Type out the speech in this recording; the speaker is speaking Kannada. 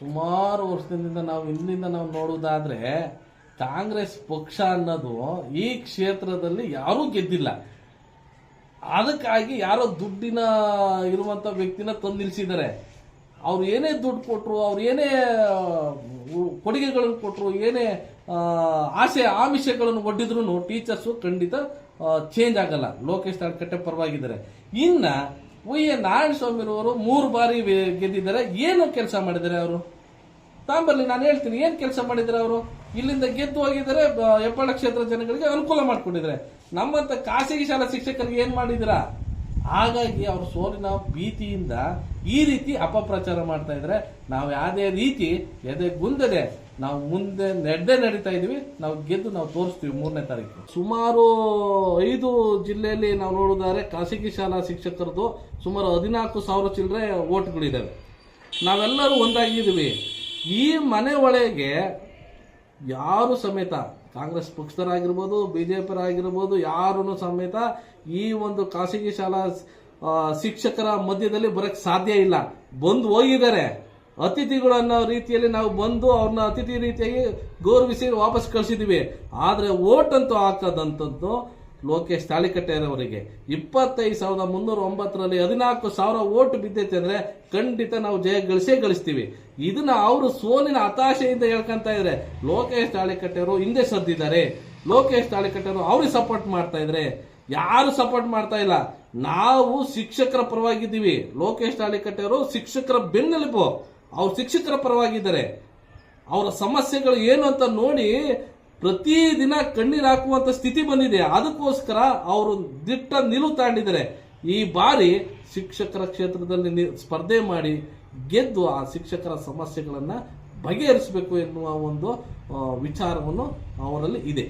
ಸುಮಾರು ವರ್ಷದಿಂದ ನಾವು ಇಲ್ಲಿಂದ ನಾವು ನೋಡುವುದಾದ್ರೆ ಕಾಂಗ್ರೆಸ್ ಪಕ್ಷ ಅನ್ನೋದು ಈ ಕ್ಷೇತ್ರದಲ್ಲಿ ಯಾರೂ ಗೆದ್ದಿಲ್ಲ. ಅದಕ್ಕಾಗಿ ಯಾರೋ ದುಡ್ಡಿನ ಇರುವಂತ ವ್ಯಕ್ತಿನ ತಂದು ನಿಲ್ಸಿದ್ದಾರೆ ಅವ್ರು ಏನೇ ದುಡ್ಡು ಕೊಟ್ಟರು ಅವ್ರು ಏನೇ ಕೊಡುಗೆಗಳನ್ನು ಕೊಟ್ಟರು ಏನೇ ಆಸೆ, ಆಮಿಷಗಳನ್ನು ಒಡ್ಡಿದ್ರು ಟೀಚರ್ಸು ಖಂಡಿತ ಚೇಂಜ್ ಆಗಲ್ಲ. ಲೋಕೇಶ್ ಕಟ್ಟೆ ಪರವಾಗಿದ್ದಾರೆ. ಇನ್ನ ವೈ ನಾರಾಯಣ ಸ್ವಾಮಿರವರು ಮೂರು ಬಾರಿ ಗೆದ್ದಿದ್ದಾರೆ. ಏನು ಕೆಲಸ ಮಾಡಿದ್ದಾರೆ ಅವರು? ತಾಂಬರ್ಲಿ ನಾನು ಹೇಳ್ತೀನಿ. ಏನು ಕೆಲಸ ಮಾಡಿದ್ದಾರೆ ಅವರು? ಇಲ್ಲಿಂದ ಗೆದ್ದು ಹೋಗಿದ್ದಾರೆ ಹೆಬ್ಬಾಳ ಕ್ಷೇತ್ರ ಜನಗಳಿಗೆ ಅನುಕೂಲ ಮಾಡ್ಕೊಂಡಿದ್ದಾರೆ. ನಮ್ಮಂತ ಖಾಸಗಿ ಶಾಲಾ ಶಿಕ್ಷಕರಿಗೆ ಏನ್ ಮಾಡಿದಿರಾ ಹಾಗಾಗಿ ಅವ್ರ ಸೋಲಿನ ಭೀತಿಯಿಂದ ಈ ರೀತಿ ಅಪಪ್ರಚಾರ ಮಾಡ್ತಾ ಇದ್ರೆ ನಾವು ಯಾವುದೇ ರೀತಿ ಎದೆ ಗುಂದದೆ ನಾವು ಮುಂದೆ ನಡೆದೇ ನಡೀತಾ ಇದೀವಿ ನಾವು ಗೆದ್ದು ನಾವು ತೋರಿಸ್ತೀವಿ ಮೂರನೇ ತಾರೀಕು. ಸುಮಾರು ಐದು ಜಿಲ್ಲೆಯಲ್ಲಿ ನಾವು ನೋಡಿದರೆ ಖಾಸಗಿ ಶಾಲಾ ಶಿಕ್ಷಕರದು ಸುಮಾರು ಹದಿನಾಲ್ಕು ಸಾವಿರ ಚಿಲ್ಲರೆ ಓಟ್ಗಳಿದ್ದಾವೆ ನಾವೆಲ್ಲರೂ ಒಂದಾಗಿದ್ದೀವಿ. ಈ ಮನೆ ಒಳಗೆ ಯಾರು ಸಮೇತ ಕಾಂಗ್ರೆಸ್ ಪಕ್ಷದರಾಗಿರ್ಬೋದು ಬಿಜೆಪಿಯರಾಗಿರ್ಬೋದು ಯಾರೂ ಸಮೇತ ಈ ಒಂದು ಖಾಸಗಿ ಶಾಲಾ ಶಿಕ್ಷಕರ ಮಧ್ಯದಲ್ಲಿ ಬರಕ್ಕೆ ಸಾಧ್ಯ ಇಲ್ಲ. ಬಂದು ಹೋಗಿದ್ದಾರೆ. ಅತಿಥಿಗಳು ರೀತಿಯಲ್ಲಿ ನಾವು ಬಂದು ಅವ್ರನ್ನ ಅತಿಥಿ ರೀತಿಯಾಗಿ ಗೌರವಿಸಿ ವಾಪಸ್ ಕಳಿಸಿದೀವಿ. ಆದರೆ ಓಟ್ ಅಂತೂ ಹಾಕದಂಥದ್ದು ಲೋಕೇಶ್ ತಾಳಿಕಟ್ಟೆಯವರಿಗೆ. ಇಪ್ಪತ್ತೈದು ಸಾವಿರದ ಮುನ್ನೂರ ಒಂಬತ್ತರಲ್ಲಿ ಹದಿನಾಲ್ಕು ಸಾವಿರ ಓಟ್ ಬಿದ್ದೈತೆ ಅಂದರೆ ಖಂಡಿತ ನಾವು ಜಯ ಗಳಿಸೇ ಗಳಿಸ್ತೀವಿ. ಇದನ್ನ ಅವರು ಸೋಲಿನ ಹತಾಶೆಯಿಂದ ಹೇಳ್ಕೊಂತ ಇದ್ದಾರೆ ಲೋಕೇಶ್ ತಾಳಿಕಟ್ಟೆಯವರು ಹಿಂದೆ ಸದ್ದಿದ್ದಾರೆ ಲೋಕೇಶ್ ತಾಳಿಕಟ್ಟೆಯವರು ಅವ್ರಿಗೆ ಸಪೋರ್ಟ್ ಮಾಡ್ತಾ ಇದ್ರೆ. ಯಾರು ಸಪೋರ್ಟ್ ಮಾಡ್ತಾ ಇಲ್ಲ? ನಾವು ಶಿಕ್ಷಕರ ಪರವಾಗಿದ್ದೀವಿ. ಲೋಕೇಶ್ ತಾಳಿಕಟ್ಟೆಯವರು ಶಿಕ್ಷಕರ ಬೆನ್ನೆಲುಬು. ಅವ್ರು ಶಿಕ್ಷಕರ ಪರವಾಗಿದ್ದಾರೆ. ಅವರ ಸಮಸ್ಯೆಗಳು ಏನು ಅಂತ ನೋಡಿ ಪ್ರತಿದಿನ ಕಣ್ಣೀರು ಹಾಕುವಂತ ಸ್ಥಿತಿ ಬಂದಿದೆ. ಅದಕ್ಕೋಸ್ಕರ ಅವರು ದಿಟ್ಟ ನಿಲುವು ತಾಂಡಿದ್ದಾರೆ. ಈ ಬಾರಿ ಶಿಕ್ಷಕರ ಕ್ಷೇತ್ರದಲ್ಲಿ ಸ್ಪರ್ಧೆ ಮಾಡಿ ಗೆದ್ದು ಆ ಶಿಕ್ಷಕರ ಸಮಸ್ಯೆಗಳನ್ನ ಬಗೆಹರಿಸಬೇಕು ಎನ್ನುವ ಒಂದು ವಿಚಾರವನ್ನು ಅವರಲ್ಲಿ ಇದೆ.